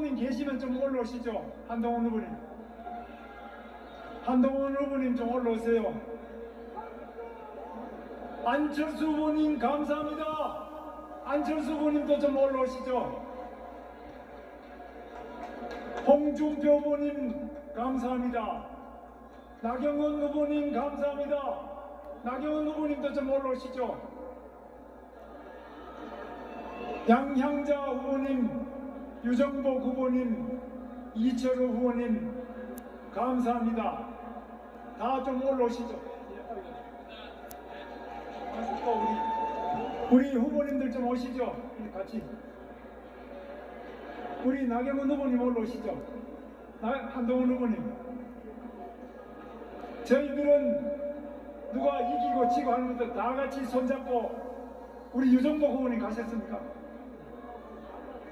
후보님 계시면 좀 올라오시죠. 한동훈 후보님. 한동훈 후보님 좀 올라오세요. 안철수 후보님 감사합니다. 안철수 후보님도 좀 올라오시죠. 홍준표 후보님 감사합니다. 나경원 후보님 감사합니다. 나경원 후보님도 좀 올라오시죠. 양향자 후보님, 유정복 후보님, 이철우 후보님 감사합니다. 다 좀 올라오시죠. 또 우리 후보님들 좀 오시죠. 같이. 우리 나경원 후보님 올라오시죠. 나, 한동훈 후보님. 저희들은 누가 이기고 지고 하는 것도 다 같이 손잡고 우리 유정복 후보님 가셨습니까?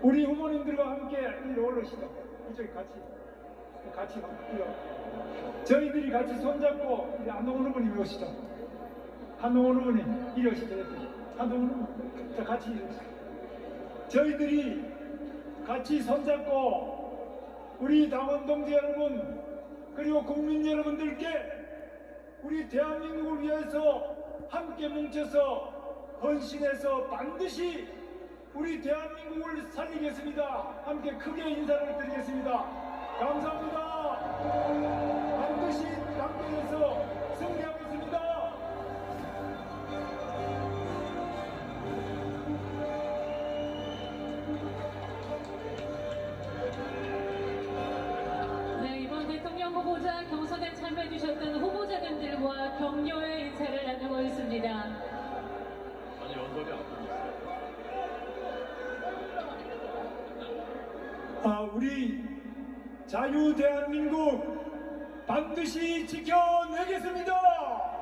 우리 후보님들과 함께 이리 올라오시죠. 이쪽에 같이. 같이 이리 저희들이 같이 손잡고 한동훈 후보님 오시죠. 한동훈 오시죠. 이렇게. 한동훈 후보님. 자, 같이 이리 오시죠. 저희들이 같이 손잡고 우리 당원 동지 여러분 그리고 국민 여러분들께 우리 대한민국을 위해서 함께 뭉쳐서 헌신해서 반드시 우리 대한민국을 살리겠습니다. 함께 크게 인사를 드리겠습니다. 감사합니다. 반드시 당대에서 승리하겠습니다. 네, 이번 대통령 후보자 경선에 참여해주셨던 후보자님들과 격려의 인사를 나누고 있습니다. 아니 연설이 안 우리 자유 대한민국 반드시 지켜내겠습니다.